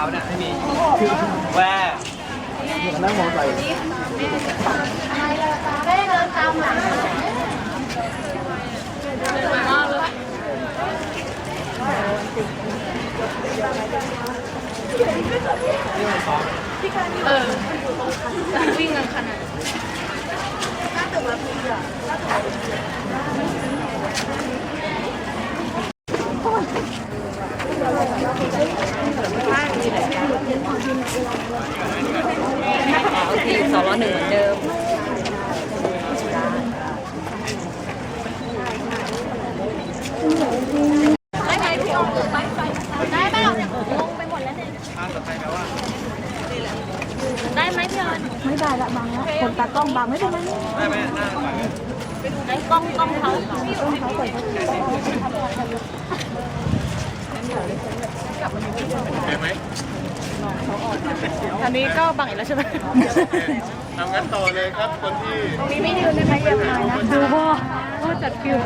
าเปล่าเนี่ยไม่มีแว่นั่งมองใส่วิ่งกันขนาด ทีสอง ร้อยหนึ่งเหมือนเดิมได้ไหมพี่ออมไปไปได้ไหมเราเนี่ยงไปหมดแล้วเนี่ยไปแปลว่าได้ไหมพี่ออนไม่ได้ละบางแล้วคนตากล้องบางไม่เป็นไรได้ไหมหน้าก่อนได้กล้องกล้องเขาเห็นไหม อันนี้ก็บางอีกแล้วใช่ไหมทำงั้นต่อเลยครับคนที่ ตรงนี้ไม่ยืนได้ไหมเยี่ยมเลยนะดูพ่อพ่อจัดคิว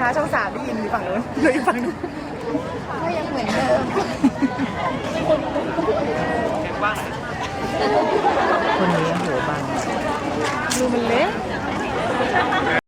คะช่องสามได้ยินอยู่ฝั่งนู้นเลยฝั่งนู้นเช็คว่างไหนคนนี้โหบางดูมันเล็ก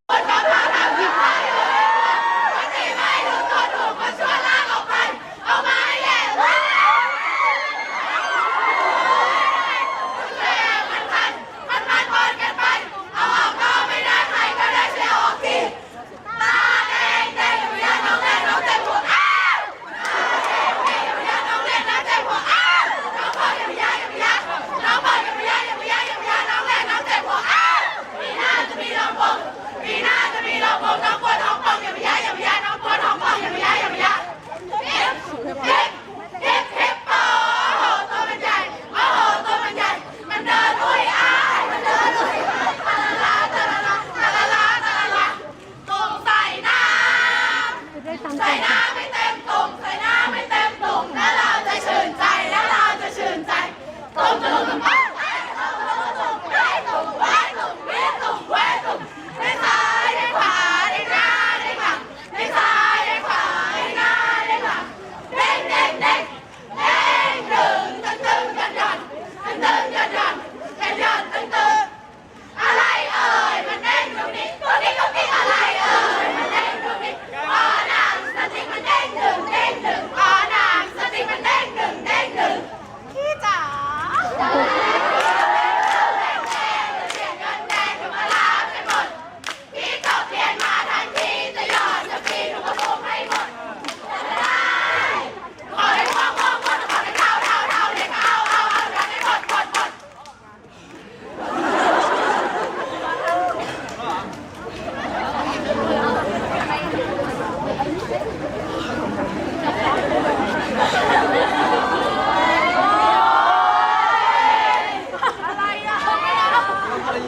যাব না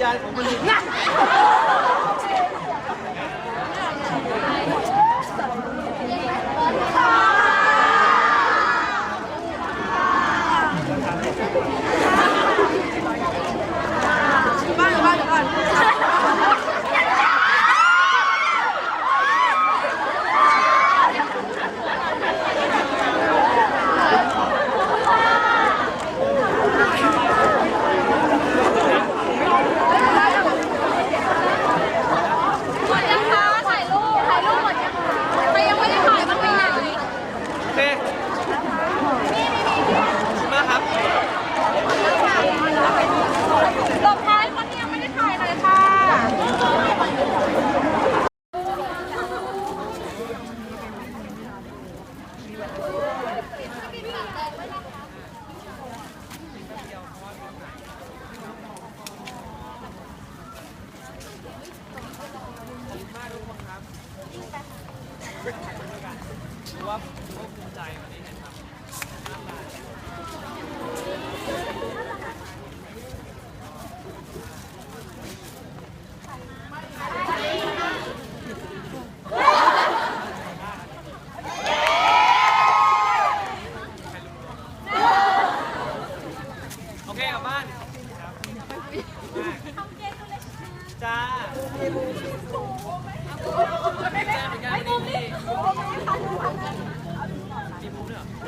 家，我。那。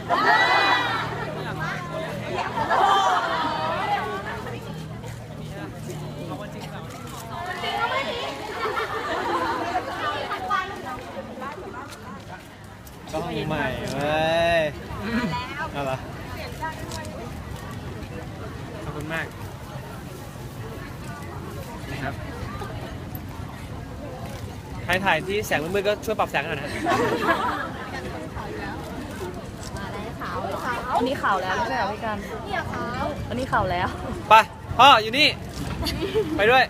มุมด้วยเหรองเปล่าก็ห้องใหม่เว้ยเอาเหรขอบคุณมากนะครับใครถ่ายที่แสงมืดๆก็ช่วยปรับแสงหน่อยนะครับ อันนี้ข่าวแล้วไม่ใช่เหรอพี่กันเนี่ยขาวอันนี้ข่าวแล้ว ไปพ่ออยู่นี่ ไปด้วย